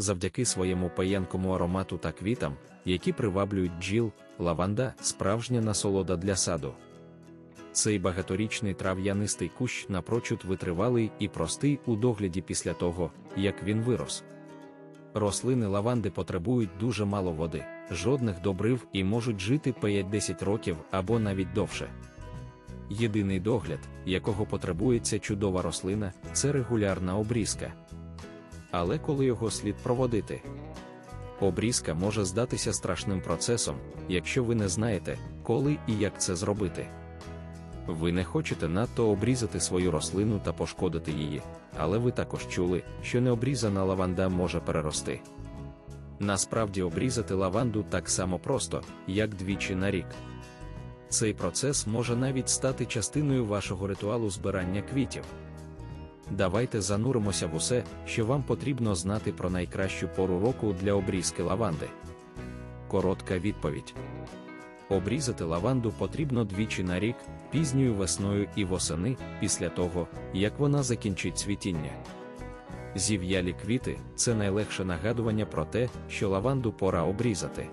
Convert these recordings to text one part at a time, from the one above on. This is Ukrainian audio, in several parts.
Завдяки своєму паянкому аромату та квітам, які приваблюють бджіл, лаванда справжня насолода для саду. Цей багаторічний трав'янистий кущ напрочуд витривалий і простий у догляді після того, як він вирос. Рослини лаванди потребують дуже мало води, жодних добрив і можуть жити 5-10 років або навіть довше. Єдиний догляд, якого потребується чудова рослина, це регулярна обрізка. Але коли його слід проводити, обрізка може здатися страшним процесом, якщо ви не знаєте, коли і як це зробити. Ви не хочете надто обрізати свою рослину та пошкодити її, але ви також чули, що необрізана лаванда може перерости. Насправді обрізати лаванду так само просто, як двічі на рік. Цей процес може навіть стати частиною вашого ритуалу збирання квітів. Давайте зануримося в усе, що вам потрібно знати про найкращу пору року для обрізки лаванди. Коротка відповідь. Обрізати лаванду потрібно двічі на рік, пізньою весною і восени, після того, як вона закінчить цвітіння. Зів'ялі квіти це найлегше нагадування про те, що лаванду пора обрізати.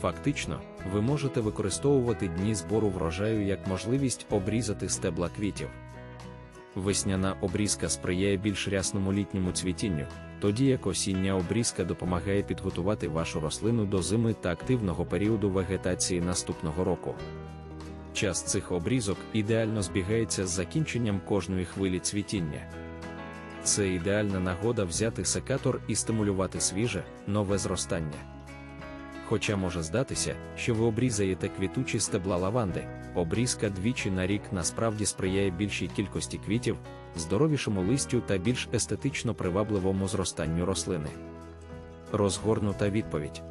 Фактично, ви можете використовувати дні збору врожаю як можливість обрізати стебла квітів. Весняна обрізка сприяє більш рясному літньому цвітінню, тоді як осіння обрізка допомагає підготувати вашу рослину до зими та активного періоду вегетації наступного року. Час цих обрізок ідеально збігається з закінченням кожної хвилі цвітіння. Це ідеальна нагода взяти секатор і стимулювати свіже, нове зростання. Хоча може здатися, що ви обрізаєте квітучі стебла лаванди, обрізка двічі на рік насправді сприяє більшій кількості квітів, здоровішому листю та більш естетично привабливому зростанню рослини. Розгорнута відповідь.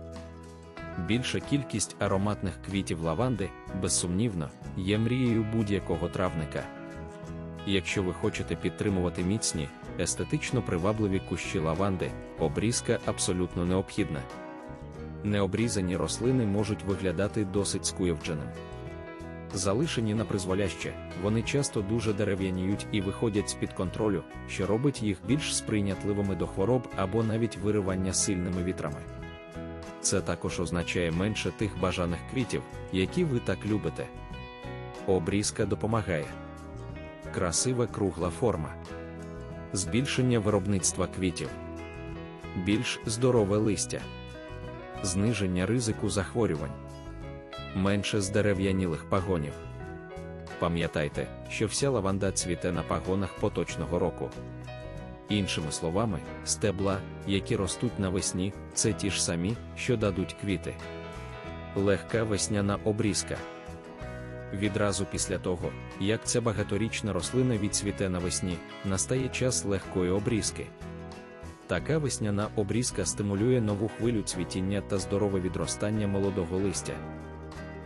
Більша кількість ароматних квітів лаванди, безсумнівно, є мрією будь-якого травника. Якщо ви хочете підтримувати міцні, естетично привабливі кущі лаванди, обрізка абсолютно необхідна. Необрізані рослини можуть виглядати досить скуєвдженим. Залишені на призволяще, вони часто дуже дерев'яніють і виходять з-під контролю, що робить їх більш сприйнятливими до хвороб або навіть виривання сильними вітрами. Це також означає менше тих бажаних квітів, які ви так любите. Обрізка допомагає. Красива кругла форма, збільшення виробництва квітів, більш здорове листя, зниження ризику захворювань, менше здерев'янілих пагонів. Пам'ятайте, що вся лаванда цвіте на пагонах поточного року. Іншими словами, стебла, які ростуть навесні, це ті ж самі, що дадуть квіти. Легка весняна обрізка. Відразу після того, як ця багаторічна рослина відцвіте навесні, настає час легкої обрізки. Така весняна обрізка стимулює нову хвилю цвітіння та здорове відростання молодого листя.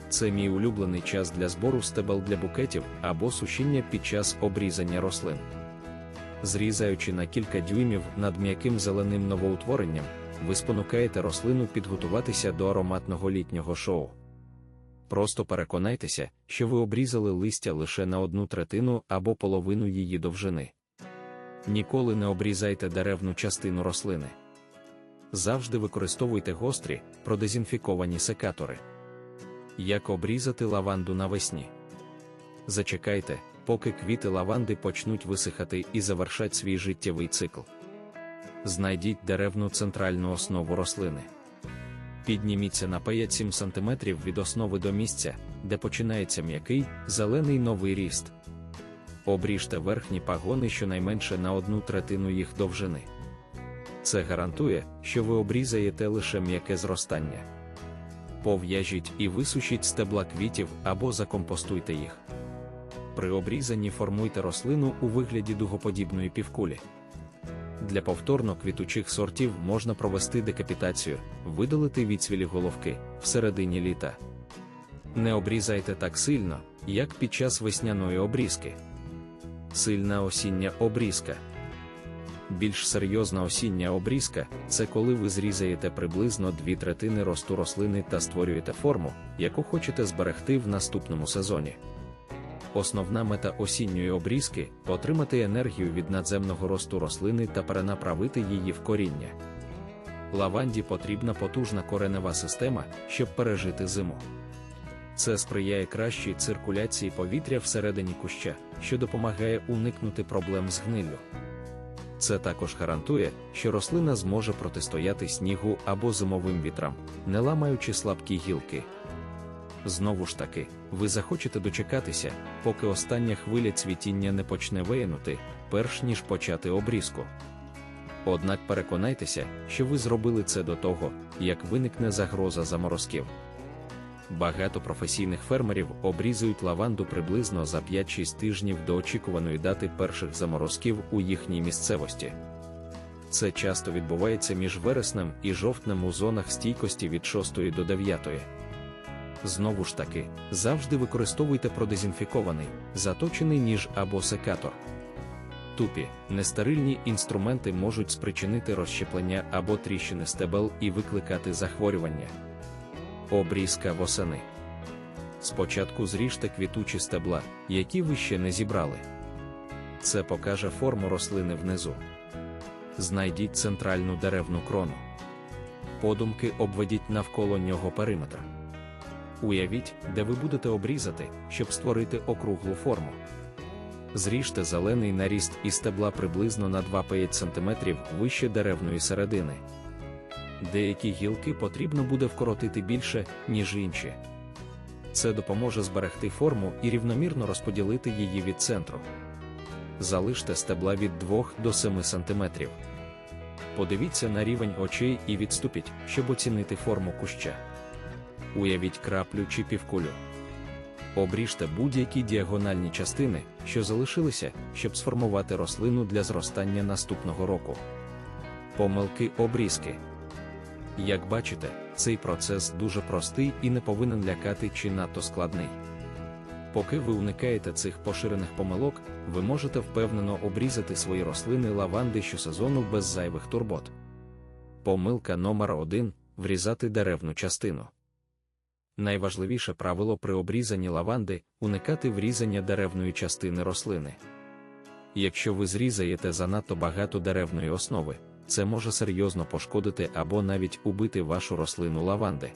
Це мій улюблений час для збору стебел для букетів або сушіння під час обрізання рослин. Зрізаючи на кілька дюймів над м'яким зеленим новоутворенням, ви спонукаєте рослину підготуватися до ароматного літнього шоу. Просто переконайтеся, що ви обрізали листя лише на одну третину або половину її довжини. Ніколи не обрізайте деревну частину рослини. Завжди використовуйте гострі, продезінфіковані секатори. Як обрізати лаванду навесні? Зачекайте, поки квіти лаванди почнуть висихати і завершать свій життєвий цикл. Знайдіть деревну центральну основу рослини. Підніміться на 5-7 см від основи до місця, де починається м'який, зелений новий ріст. Обріжте верхні пагони щонайменше на одну третину їх довжини. Це гарантує, що ви обрізаєте лише м'яке зростання. Пов'яжіть і висушіть стебла квітів або закомпостуйте їх. При обрізанні формуйте рослину у вигляді дугоподібної півкулі. Для повторно квітучих сортів можна провести декапітацію, видалити відсвілі головки всередині літа. Не обрізайте так сильно, як під час весняної обрізки. Сильна осіння обрізка. Більш серйозна осіння обрізка це коли ви зрізаєте приблизно дві третини росту рослини та створюєте форму, яку хочете зберегти в наступному сезоні. Основна мета осінньої обрізки отримати енергію від надземного росту рослини та перенаправити її в коріння. лаванді потрібна потужна коренева система, щоб пережити зиму. Це сприяє кращій циркуляції повітря всередині куща, що допомагає уникнути проблем з гниллю. Це також гарантує, що рослина зможе протистояти снігу або зимовим вітрам, не ламаючи слабкі гілки. Знову ж таки, ви захочете дочекатися, поки остання хвиля цвітіння не почне виянути, перш ніж почати обрізку. Однак переконайтеся, що ви зробили це до того, як виникне загроза заморозків. Багато професійних фермерів обрізують лаванду приблизно за 5-6 тижнів до очікуваної дати перших заморозків у їхній місцевості. Це часто відбувається між вереснем і жовтнем у зонах стійкості від 6 до 9. Знову ж таки, завжди використовуйте продезінфікований, заточений ніж або секатор. Тупі, нестерильні інструменти можуть спричинити розщеплення або тріщини стебел і викликати захворювання. Обрізка восени. Спочатку зріжте квітучі стебла, які ви ще не зібрали. Це покаже форму рослини внизу. Знайдіть центральну деревну крону. Подумки обведіть навколо нього периметр. Уявіть, де ви будете обрізати, щоб створити округлу форму. Зріжте зелений наріст із стебла приблизно на 2-5 см вище деревної середини. Деякі гілки потрібно буде вкоротити більше, ніж інші. Це допоможе зберегти форму і рівномірно розподілити її від центру. Залиште стебла від 2 до 7 см. Подивіться на рівень очей і відступіть, щоб оцінити форму куща. Уявіть краплю чи півкулю. Обріжте будь-які діагональні частини, що залишилися, щоб сформувати рослину для зростання наступного року. Помилки обрізки. Як бачите, цей процес дуже простий і не повинен лякати чи надто складний. Поки ви уникаєте цих поширених помилок, ви можете впевнено обрізати свої рослини лаванди щосезону без зайвих турбот. Помилка номер 1 врізати деревну частину. Найважливіше правило при обрізанні лаванди уникати врізання деревної частини рослини. Якщо ви зрізаєте занадто багато деревної основи, це може серйозно пошкодити або навіть убити вашу рослину лаванди.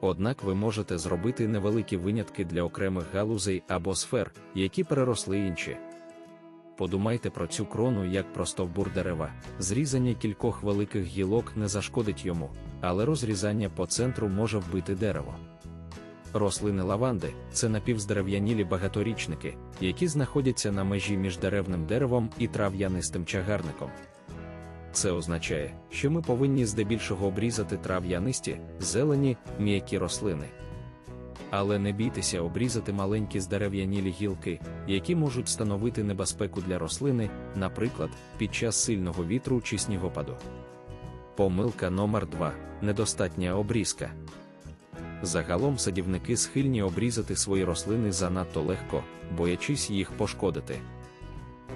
Однак ви можете зробити невеликі винятки для окремих галузей або сфер, які переросли інші. Подумайте про цю крону як про стовбур дерева, зрізання кількох великих гілок не зашкодить йому, але розрізання по центру може вбити дерево. Рослини лаванди це напівздерев'янілі багаторічники, які знаходяться на межі між деревним деревом і трав'янистим чагарником. Це означає, що ми повинні здебільшого обрізати трав'янисті, зелені, м'які рослини. Але не бійтеся обрізати маленькі здерев'янілі гілки, які можуть становити небезпеку для рослини, наприклад, під час сильного вітру чи снігопаду. Помилка номер 2 недостатня обрізка. Загалом садівники схильні обрізати свої рослини занадто легко, боячись їх пошкодити.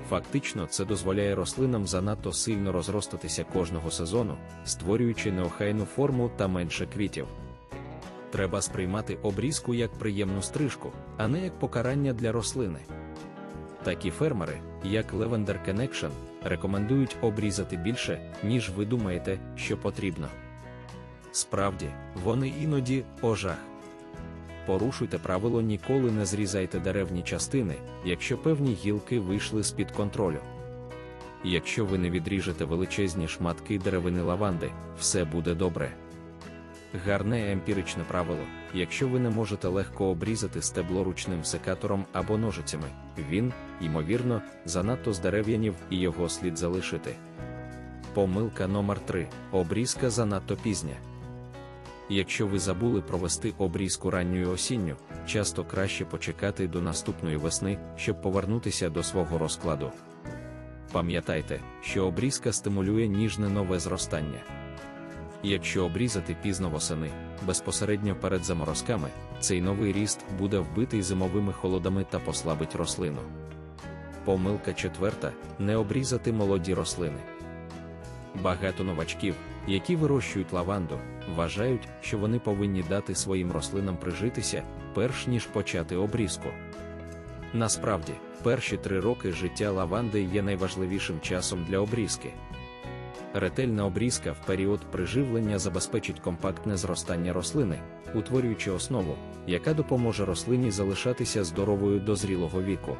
Фактично, це дозволяє рослинам занадто сильно розростатися кожного сезону, створюючи неохайну форму та менше квітів. Треба сприймати обрізку як приємну стрижку, а не як покарання для рослини. Такі фермери, як Lavender Connection, рекомендують обрізати більше, ніж ви думаєте, що потрібно. Справді, вони іноді ожах. Порушуйте правило ніколи не зрізайте деревні частини, якщо певні гілки вийшли з-під контролю. Якщо ви не відріжете величезні шматки деревини лаванди, все буде добре. Гарне емпіричне правило: якщо ви не можете легко обрізати стебло ручним секатором або ножицями, він, ймовірно, занадто здерев'янів і його слід залишити. Помилка номер 3 обрізка занадто пізня. Якщо ви забули провести обрізку ранньою осінню, часто краще почекати до наступної весни, щоб повернутися до свого розкладу. Пам'ятайте, що обрізка стимулює ніжне нове зростання. Якщо обрізати пізно восени, безпосередньо перед заморозками, цей новий ріст буде вбитий зимовими холодами та послабить рослину. Помилка четверта не обрізати молоді рослини. Багато новачків, які вирощують лаванду, вважають, що вони повинні дати своїм рослинам прижитися, перш ніж почати обрізку. Насправді, перші три роки життя лаванди є найважливішим часом для обрізки. Ретельна обрізка в період приживлення забезпечить компактне зростання рослини, утворюючи основу, яка допоможе рослині залишатися здоровою до зрілого віку.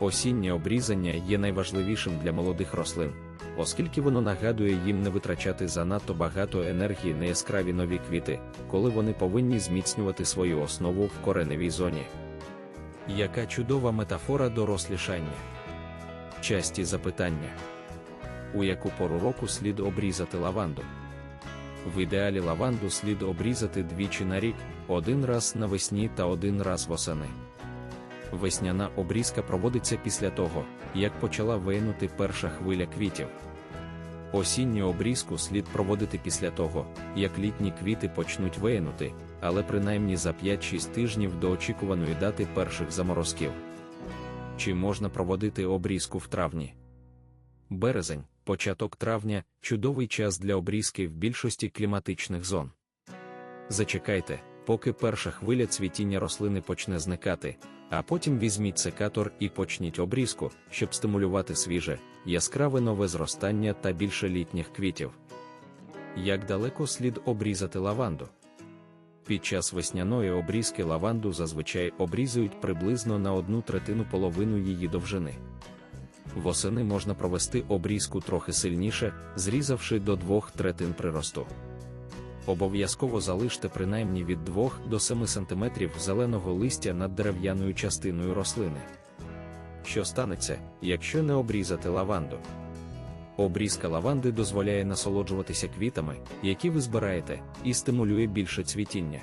Осіннє обрізання є найважливішим для молодих рослин, оскільки воно нагадує їм не витрачати занадто багато енергії на яскраві нові квіти, коли вони повинні зміцнювати свою основу в кореневій зоні. Яка чудова метафора дорослішання? Часті запитання. У яку пору року слід обрізати лаванду? В ідеалі лаванду слід обрізати двічі на рік, один раз навесні та один раз восени. Весняна обрізка проводиться після того, як почала вийнути перша хвиля квітів. Осінню обрізку слід проводити після того, як літні квіти почнуть виянути, але принаймні за 5-6 тижнів до очікуваної дати перших заморозків. Чи можна проводити обрізку в травні? Березень, початок травня чудовий час для обрізки в більшості кліматичних зон. Зачекайте, поки перша хвиля цвітіння рослини почне зникати, а потім візьміть секатор і почніть обрізку, щоб стимулювати свіже, яскраве нове зростання та більше літніх квітів. Як далеко слід обрізати лаванду? Під час весняної обрізки лаванду зазвичай обрізують приблизно на одну третину половину її довжини. Восени можна провести обрізку трохи сильніше, зрізавши до двох третин приросту. Обов'язково залиште принаймні від 2 до 7 см зеленого листя над дерев'яною частиною рослини. Що станеться, якщо не обрізати лаванду? Обрізка лаванди дозволяє насолоджуватися квітами, які ви збираєте, і стимулює більше цвітіння.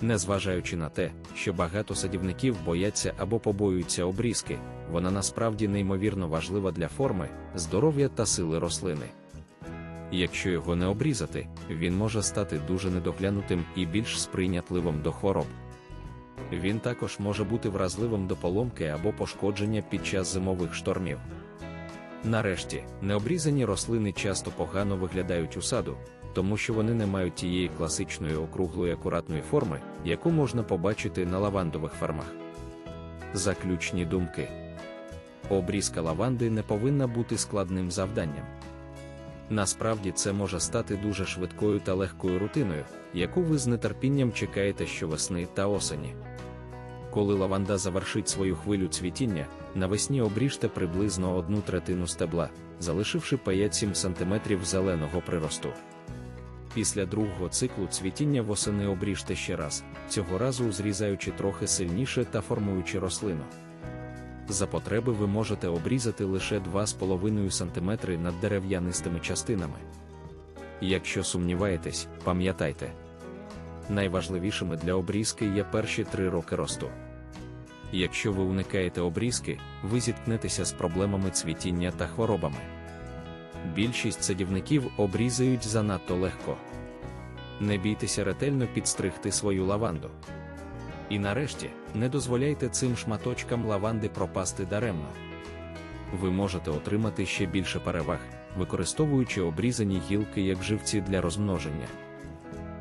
Незважаючи на те, що багато садівників бояться або побоюються обрізки, вона насправді неймовірно важлива для форми, здоров'я та сили рослини. Якщо його не обрізати, він може стати дуже недоглянутим і більш сприйнятливим до хвороб. Він також може бути вразливим до поломки або пошкодження під час зимових штормів. Нарешті, необрізані рослини часто погано виглядають у саду, тому що вони не мають тієї класичної округлої акуратної форми, яку можна побачити на лавандових фермах. Заключні думки обрізка лаванди не повинна бути складним завданням. Насправді це може стати дуже швидкою та легкою рутиною, яку ви з нетерпінням чекаєте щовесни та осені. Коли лаванда завершить свою хвилю цвітіння, навесні обріжте приблизно одну третину стебла, залишивши 5-7 см зеленого приросту. Після другого циклу цвітіння восени обріжте ще раз, цього разу зрізаючи трохи сильніше та формуючи рослину. За потреби ви можете обрізати лише 2,5 см над дерев'янистими частинами. Якщо сумніваєтесь, пам'ятайте, найважливішими для обрізки є перші три роки росту. Якщо ви уникаєте обрізки, ви зіткнетеся з проблемами цвітіння та хворобами. Більшість садівників обрізають занадто легко. Не бійтеся ретельно підстригти свою лаванду. І нарешті, не дозволяйте цим шматочкам лаванди пропасти даремно. Ви можете отримати ще більше переваг, використовуючи обрізані гілки як живці для розмноження.